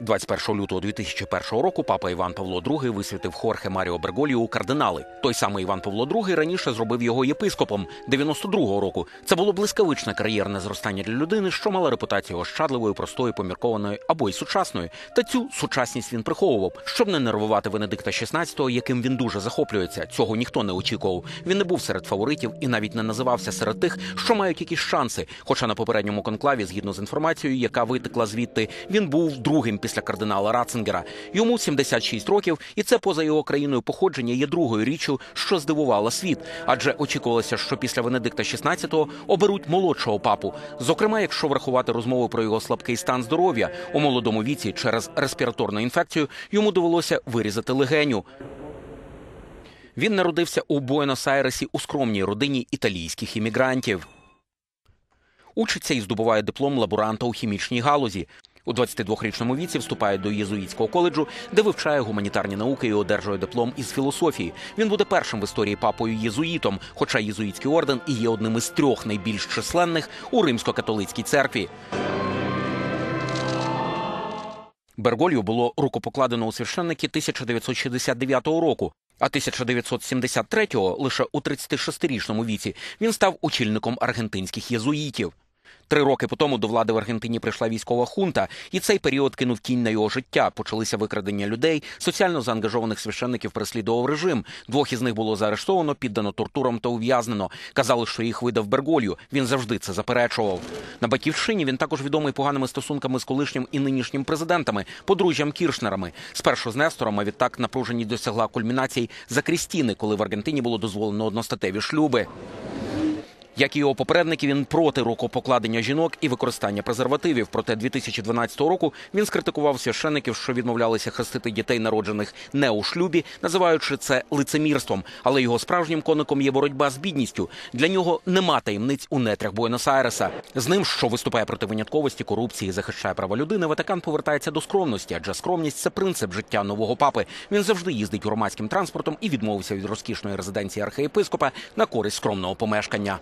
21 лютого 2001 року папа Іван Павло II висвятив Хорхе Маріо Берголіо у кардинали. Той самий Іван Павло II раніше зробив його єпископом 92-го року. Це було блискавичне кар'єрне зростання для людини, що мала репутацію ощадливої, простої, поміркованої або й сучасної. Та цю сучасність він приховував, щоб не нервувати Венедикта XVI, яким він дуже захоплюється. Цього ніхто не очікував. Він не був серед фаворитів і навіть не називався серед тих, що мають якісь шанси. Хоча на попередньому конклаві, згідно з інформацією, яка витекла звідти, він був другим після кардинала Ратцингера. Йому 76 років, і це поза його країною походження є другою річчю, що здивувала світ. Адже очікувалося, що після Венедикта XVI оберуть молодшого папу. Зокрема, якщо врахувати розмову про його слабкий стан здоров'я у молодому віці через респіраторну інфекцію, йому довелося вирізати легеню. Він народився у Буенос-Айресі у скромній родині італійських іммігрантів. Учиться і здобуває диплом лаборанта у хімічній галузі. У 22-річному віці вступає до єзуїтського коледжу, де вивчає гуманітарні науки і одержує диплом із філософії. Він буде першим в історії папою єзуїтом, хоча єзуїтський орден і є одним із трьох найбільш численних у римсько-католицькій церкві. Берголью було рукопокладено у священники 1969 року. А 1973-го, лише у 36-річному віці, він став очільником аргентинських єзуїтів. Три роки по тому до влади в Аргентині прийшла військова хунта, і цей період кинув кінь на його життя. Почалися викрадення людей, соціально заангажованих священників переслідував режим. Двох із них було заарештовано, піддано тортурам та ув'язнено. Казали, що їх видав Берголью. Він завжди це заперечував. На батьківщині він також відомий поганими стосунками з колишнім і нинішнім президентами, подружжям Кіршнерами. Спершу з Нестором, а відтак напруженість досягла кульмінації за Крістіни, коли в Аргентині було дозволено одностатеві шлюби. Як і його попередники, він проти рукопокладення жінок і використання презервативів. Проте 2012 року він скритикував священиків, що відмовлялися хрестити дітей, народжених не у шлюбі, називаючи це лицемірством. Але його справжнім коником є боротьба з бідністю. Для нього нема таємниць у нетрях Буенос-Айреса. З ним, що виступає проти винятковості, корупції, захищає права людини, Ватикан повертається до скромності, адже скромність це принцип життя нового папи. Він завжди їздить громадським транспортом і відмовився від розкішної резиденції архієпископа на користь скромного помешкання.